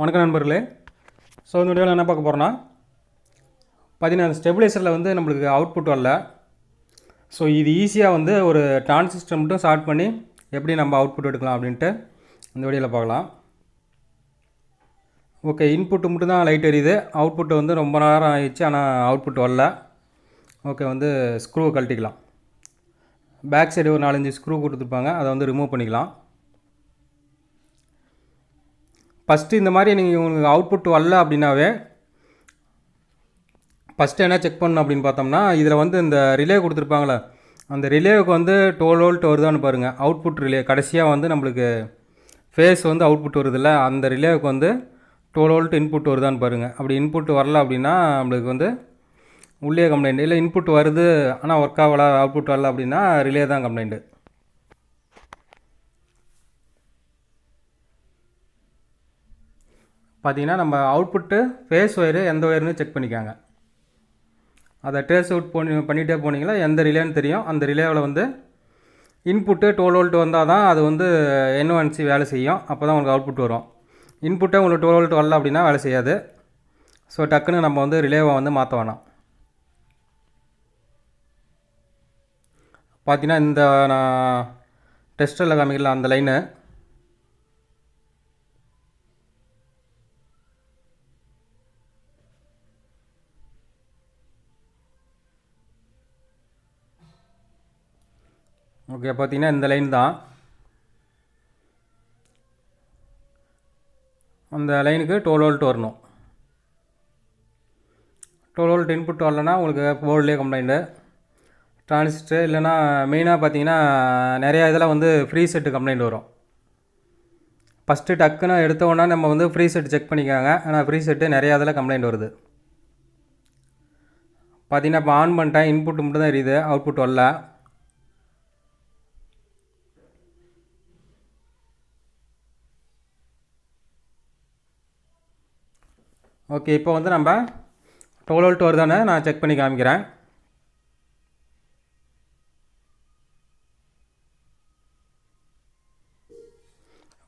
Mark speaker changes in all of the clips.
Speaker 1: வணக்கம் நண்பர்களே. ஸோ இந்த வீடியோவில் என்ன பார்க்க போகிறோன்னா பார்த்தீங்கன்னா ஸ்டெபிலைசரில் வந்து நம்மளுக்கு அவுட்புட் வரல. ஸோ இது ஈஸியாக வந்து ஒரு டிரான்சிஸ்டர் மட்டும் ஸ்டார்ட் பண்ணி எப்படி நம்ம அவுட்புட் எடுக்கலாம் அப்படின்ட்டு இந்த வீடியோவில் பார்க்கலாம். ஓகே இன்புட்டு மட்டும் தான் லைட் எரியுது. அவுட்புட் வந்து ரொம்ப நேரம் ஆயிடுச்சு ஆனால் அவுட்புட் வரல. ஓகே வந்து ஸ்க்ரூவை கழட்டிக்கலாம். பேக் சைடு ஒரு நாலஞ்சு ஸ்க்ரூ கொடுத்துருப்பாங்க அதை வந்து ரிமூவ் பண்ணிக்கலாம். ஃபஸ்ட்டு இந்த மாதிரி நீங்கள் உங்களுக்கு அவுட்புட் வரல அப்படின்னாவே ஃபஸ்ட்டு என்ன செக் பண்ணணும் அப்படின்னு பார்த்தோம்னா இதில் வந்து இந்த ரிலே கொடுத்துருப்பாங்களே அந்த ரிலேவுக்கு வந்து டுவெல் வோல்ட் வருதான்னு பாருங்கள் அவுட்புட் ரிலே கடைசியாக வந்து நம்மளுக்கு ஃபேஸ் வந்து அவுட்புட் வருதுல்ல அந்த ரிலேவுக்கு வந்து டுவெல் வோல்ட் இன்புட் வருதான்னு பாருங்கள் அப்படி இன்புட் வரல அப்படின்னா நம்மளுக்கு வந்து உள்ளே கம்ப்ளைண்ட் இல்லை இன்புட் வருது ஆனால் ஒர்க் ஆகலை அவுட்புட் வரல அப்படின்னா ரிலே தான் கம்ப்ளைண்ட்டு பார்த்தீங்கன்னா நம்ம அவுட்புட்டு ஃபேஸ் ஒயரு எந்த ஒயர்னு செக் பண்ணிக்காங்க. அதை ட்ரேஸ் அவுட் பண்ணி பண்ணிகிட்டே போனீங்கன்னா எந்த ரிலேன்னு தெரியும். அந்த ரிலேவில் வந்து இன்புட்டு டுவெல் வோல்ட் வந்தால் தான் அது வந்து என்ஒன்சி வேலை செய்யும். அப்போ தான் உங்களுக்கு அவுட்புட் வரும். இன்புட்டே உங்களுக்கு டுவெல் வோல்ட் வரல அப்படின்னா வேலை செய்யாது. ஸோ டக்குன்னு நம்ம வந்து ரிலேவை வந்து மாற்ற வேணாம். பார்த்தீங்கன்னா இந்த நான் டெஸ்டரில் காமிக்கல அந்த லைனு ஓகே பார்த்தீங்கன்னா இந்த லைன் தான். அந்த லைனுக்கு டுவெல் வோல்ட் வரணும். டுவெல் வோல்ட் இன்புட் வரலன்னா உங்களுக்கு போர்டிலே கம்ப்ளைண்ட்டு டிரான்சிஸ்டர் இல்லைன்னா மெயினாக பார்த்தீங்கன்னா நிறையா இதில் வந்து ஃப்ரீ செட்டு கம்ப்ளைண்ட் வரும். ஃபஸ்ட்டு டக்குன்னு எடுத்தோன்னா நம்ம வந்து ஃப்ரீ செட் செக் பண்ணிக்காங்க. ஆனால் ஃப்ரீ செட்டு நிறையா இதில் கம்ப்ளைண்ட் வருது. பார்த்தீங்கன்னா இப்போ ஆன் பண்ணிட்டேன் இன்புட் மட்டும் தான் எரியுது அவுட்புட் வரல. ஓகே இப்போ வந்து நம்ம டுவெல் வோல்ட் வருதானே நான் செக் பண்ணி காமிக்கிறேன்.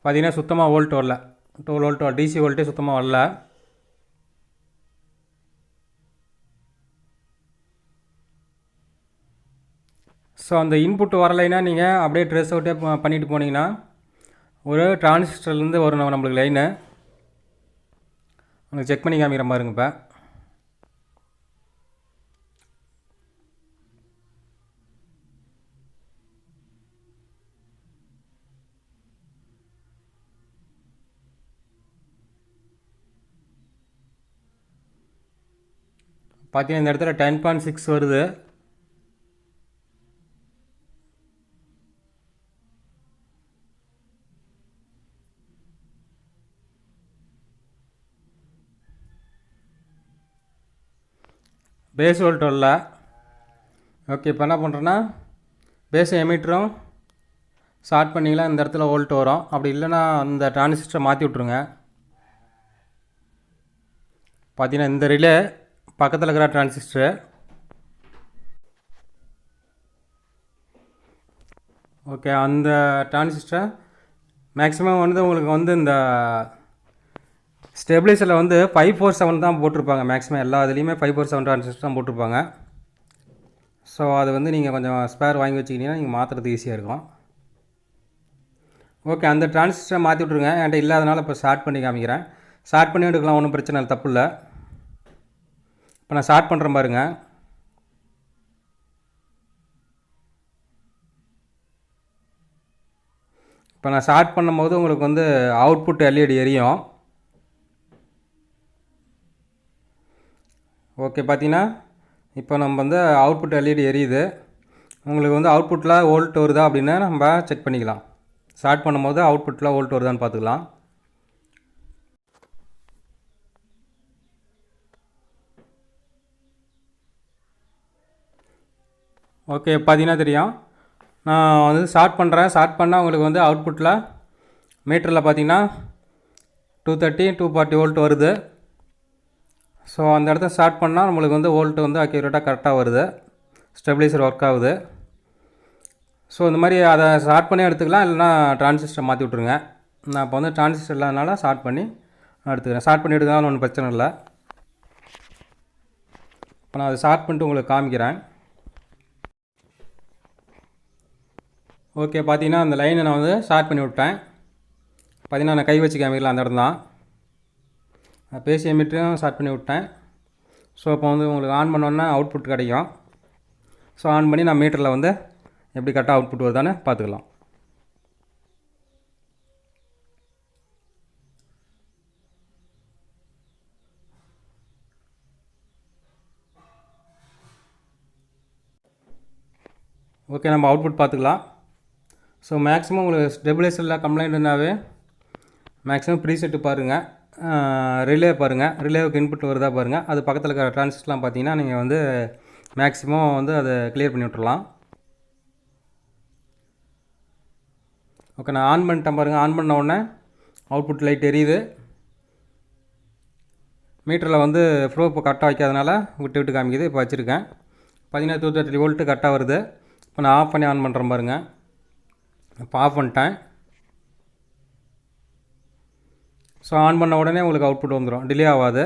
Speaker 1: பார்த்தீங்கன்னா சுத்தமாக வோல்ட் வரல டுவெல் வோல்ட் டிசி வோல்ட்டே சுத்தமாக வரல. ஸோ அந்த இன்புட் வரலைன்னா நீங்கள் அப்படியே ட்ரெஸ் அவுட்டே பண்ணிவிட்டு பண்ணிட்டு போனீங்கன்னா ஒரு டிரான்சிஸ்டர்லேருந்து வரும் நம்மளுக்கு லைனு உங்களுக்கு செக் பண்ணி காமிக்கிற பாருங்க இப்போ. பார்த்தீங்கன்னா இந்த இடத்துல டென் பாயிண்ட் சிக்ஸ் வருது. பேஸ் வோல்ட் ஓகே இப்போ என்ன பண்ணுறேன்னா பேஸ் எமீட்டரும் ஸ்டார்ட் பண்ணிங்களா இந்த இடத்துல வோல்ட் வரும். அப்படி இல்லைன்னா அந்த டிரான்சிஸ்டரை மாற்றி விட்ருங்க பார்த்தீங்கன்னா இந்த ரிலே பக்கத்தில் இருக்கிற டிரான்சிஸ்டரு. ஓகே அந்த டிரான்சிஸ்டரை மேக்ஸிமம் வந்து உங்களுக்கு வந்து இந்த ஸ்டெபிளைசரில் வந்து ஃபைவ் ஃபோர் செவன் தான் போட்டிருப்பாங்க. மேக்ஸிமம் எல்லா இதுலேயுமே ஃபைவ் ஃபோர் செவன் டிரான்சிஸ்டர் தான் போட்டிருப்பாங்க. ஸோ அது வந்து நீங்கள் கொஞ்சம் ஸ்பேர் வாங்கி வச்சுக்கிட்டீங்கன்னா நீங்கள் மாற்றுறது ஈஸியாக இருக்கும். ஓகே அந்த டிரான்சிஸ்டரை மாற்றி விட்ருங்க என்கிட்ட இல்லாதனால இப்போ ஸ்டார்ட் பண்ணி காமிக்கிறேன். ஸ்டார்ட் பண்ணி எடுக்கலாம் ஒன்றும் பிரச்சனை இல்லை தப்பு இல்லை. இப்போ நான் ஸ்டார்ட் பண்ணுறேன் பாருங்க. இப்போ நான் ஸ்டார்ட் பண்ணும்போது உங்களுக்கு வந்து அவுட்புட் எல்இடி எரியும். ஓகே பார்த்தீங்கன்னா இப்போ நம்ம வந்து அவுட்புட் எல்இடி எரியுது. உங்களுக்கு வந்து அவுட்புட்டில் வோல்ட் வருதா அப்படின்னு நம்ம செக் பண்ணிக்கலாம். ஸ்டார்ட் பண்ணும்போது அவுட்புட்டில் வோல்ட் வருதான்னு பார்த்துக்கலாம். ஓகே பார்த்தீங்கன்னா தெரியும். நான் வந்து ஸ்டார்ட் பண்ணுறேன் ஸ்டார்ட் பண்ணால் உங்களுக்கு வந்து அவுட்புட்டில் மீட்டரில் பார்த்தீங்கன்னா two thirty two forty volt வருது. ஸோ அந்த இடத்த ஸ்டார்ட் பண்ணால் நம்மளுக்கு வந்து ஓல்ட்டு வந்து அக்யூரேட்டாக கரெக்டாக வருது. ஸ்டெபிலைசர் ஒர்க் ஆகுது. ஸோ இந்த மாதிரி அதை ஸ்டார்ட் பண்ணி எடுத்துக்கலாம். இல்லைனா டிரான்சிஸ்டர் மாற்றி விட்ருங்க நான் இப்போ வந்து டிரான்சிஸ்டர் இல்லாதனால ஸ்டார்ட் பண்ணி எடுத்துக்கிறேன். ஸ்டார்ட் பண்ணி எடுக்கலாம் ஒன்றும் பிரச்சனை இல்லை. இப்போ நான் அதை ஸ்டார்ட் பண்ணிட்டு உங்களுக்கு காமிக்கிறேன். ஓகே பார்த்தீங்கன்னா அந்த லைனை நான் வந்து ஸ்டார்ட் பண்ணி விட்டேன் பார்த்தீங்கன்னா நான் கை வச்சு காமிக்கலாம் அந்த இடம் தான் பேசிய மீட்டரும் ஸ்டார்ட் பண்ணி விட்டேன். ஸோ இப்போ வந்து உங்களுக்கு ஆன் பண்ணோன்னா அவுட்புட் கிடைக்கும். ஸோ ஆன் பண்ணி நான் மீட்டரில் வந்து எப்படி கரெக்டாக அவுட்புட் வருதான்னு பார்த்துக்கலாம். ஓகே நம்ம அவுட்புட் பார்த்துக்கலாம். ஸோ மேக்ஸிமம் உங்களுக்கு ஸ்டெபிலைசரில் கம்ப்ளைண்ட்னாவே மேக்ஸிமம் ப்ரீசெட்டு பாருங்கள் ரிலே பாருங்கள் ரிலேவுக்கு இன்புட் வருதா பாருங்கள் அது பக்கத்தில் இருக்கிற டிரான்சிஸ்டர்லாம் பார்த்தீங்கன்னா நீங்கள் வந்து மேக்ஸிமம் வந்து அதை கிளியர் பண்ணி விட்டுறலாம். ஓகே நான் ஆன் பண்ணிட்டேன் பாருங்கள் ஆன் பண்ண உடனே அவுட்புட் லைட் எரியுது. மீட்டரில் வந்து ஃப்ளோ இப்போ கரெக்டாக வைக்காதனால விட்டு விட்டு காமிக்குது. இப்போ வச்சுருக்கேன். பார்த்தீங்கன்னா டூ தேர்ட்டி வோல்ட்டு கரெக்டாக வருது. இப்போ நான் ஆஃப் பண்ணி ஆன் பண்ணுறேன் பாருங்கள் இப்போ ஆஃப் பண்ணிட்டேன். ஸோ ஆன் பண்ண உடனே உங்களுக்கு அவுட்புட் வந்துடும் டிலே ஆகாது.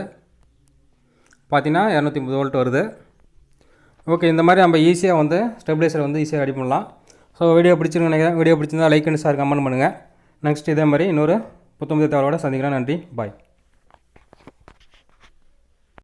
Speaker 1: பார்த்தீங்கன்னா இரநூத்தி முப்பது வோல்ட் வருது. ஓகே இந்த மாதிரி நம்ம ஈஸியாக வந்து ஸ்டெபிலைசர் வந்து ஈஸியாக ரெடி பண்ணலாம். ஸோ வீடியோ பிடிச்சிருக்கு நினைக்கிறேன். வீடியோ பிடிச்சிருந்தா லைக் அண்ட் ஷேர் கமெண்ட் பண்ணுங்கள் நெக்ஸ்ட் இதே மாதிரி இன்னொரு புத்தம்புது தகவலோட சந்திக்கிறேன். நன்றி. பாய்